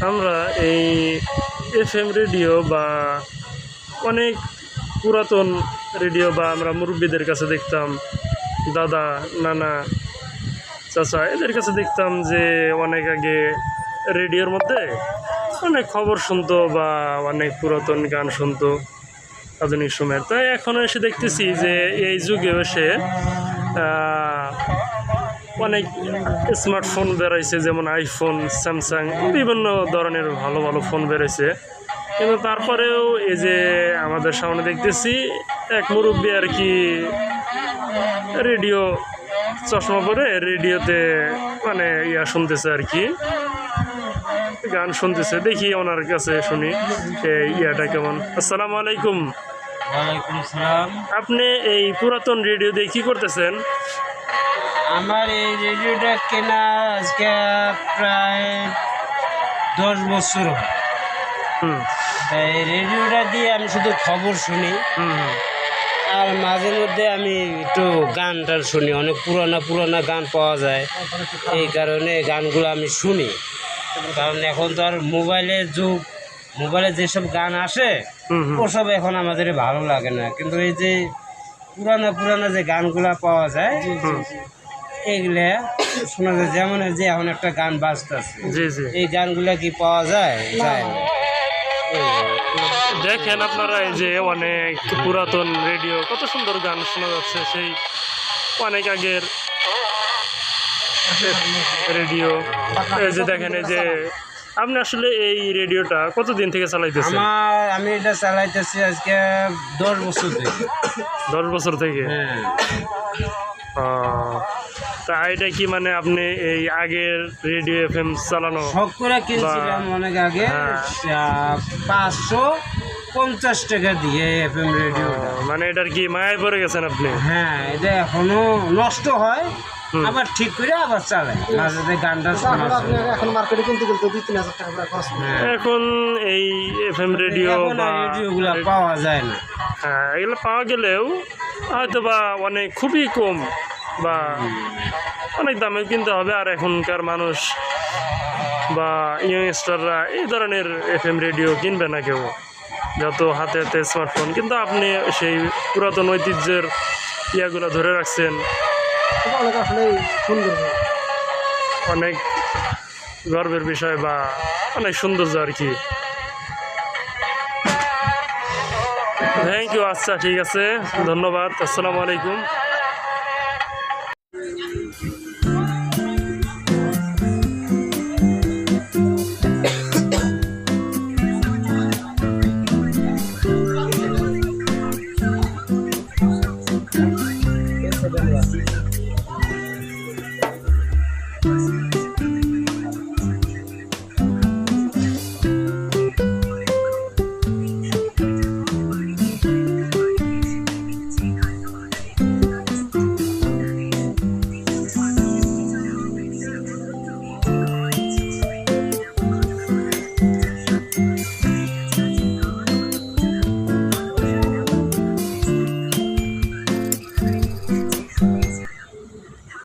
আমরা এই F M radio বা অনেক পুরাতন রেডিও বা আমরা মুরব্বীদের কাছে দেখতাম, দাদা, নানা, চাচা, এদের কাছে দেখতাম যে অনেক আগে রেডিওর মধ্যে অনেক খবর শুনতো বা অনেক পুরাতন গান শুনতো আধুনিক সময়ের। তাই এখন এসে দেখতেছি যে এই যুগে এসে অনেক স্মার্টফোন বেরোইছে যেমন আইফোন স্যামসাং বিভিন্ন ধরনের ভালো ভালো ফোন বেরোইছে। কিন্তু তারপরেও এই যে আমাদের সামনে দেখতেছি এক মুরব্বী আর কি রেডিও চশমা পরে রেডিওতে মানে ইয়া শুনতেছে আর কি গান শুনতেছে। দেখি ওনার কাছে শুনি এই ইয়াটা কেমন। আসসালামু আলাইকুম। আপনি এই পুরাতন রেডিও দিয়ে কি করতেছেন? আমার এই রেডিওটা কেনা আজকে প্রায় দশ বছর হয়। তাই রেডিওটা দিয়ে আমি শুধু খবর শুনি। আর মাঝে মধ্যে আমি একটু গান টান শুনি অনেক পুরানা পুরানা গান পাওয়া যায়। এই কারণে গানগুলো আমি শুনি। কারণ এখন তো আর মোবাইলের যুগ মোবাইলে যেসব গান আসে। ওসব এখন আমাদের ভালো লাগে না। কিন্তু এই যে পুরানা পুরানা যে গানগুলা পাওয়া যায়। এগুলা শোনা যায়। যেমন যে এখন একটা গান বাজতেছে। এই গানগুলা কি পাওয়া যায়? যায় দেখেন আপনারা এই যে অনেক পুরাতন রেডিও কত সুন্দর গান শোনা যাচ্ছে। সেই অনেক আগের রেডিও। এই যে দেখেন এই যে আপনি আসলে এই রেডিওটা কতদিন থেকে চালাইতেছেন? আমার আমি এটা চালাইতেছি আজকে দশ বছর থেকে। দশ বছর থেকে? হ্যাঁ। তা এটা কি মানে আপনি এই আগের রেডিও এফ এম চালানো? শখ করে কিনছিলাম অনেক আগে হ্যাঁ। পাঁচশো পঞ্চাশ টাকা দিয়ে এফ এম রেডিও মানে এটার কি মায়ায় পড়ে গেছেন আপনি? হ্যাঁ এটা এখনও নষ্ট হয়। আবার ঠিক করে আবার চালাই মাঝে গানটা এখন মার্কেটে কিনতে গেলে দুই তিন হাজার টাকা খরচ হ্যাঁ। এখন এই এফ এম রেডিও বা রেডিওগুলো পাওয়া যায় না। হ্যাঁ এগুলো পাওয়া গেলেও হয়তো বা অনেক খুবই কম বা অনেক দামে কিনতে হবে। আর এখনকার মানুষ বা ইয়ংস্টাররা এই ধরনের এফ এম রেডিও কিনবে না কেউ। যত হাতে হাতে স্মার্টফোন কিন্তু আপনি সেই পুরাতন ঐতিহ্যের ইয়াগুলো ধরে রাখছেন। এটা অনেক সুন্দর অনেক গর্বের বিষয় বা অনেক সৌন্দর্য আর কি। থ্যাংক ইউ আচ্ছা ঠিক আছে, ধন্যবাদ, আসসালামু আলাইকুম।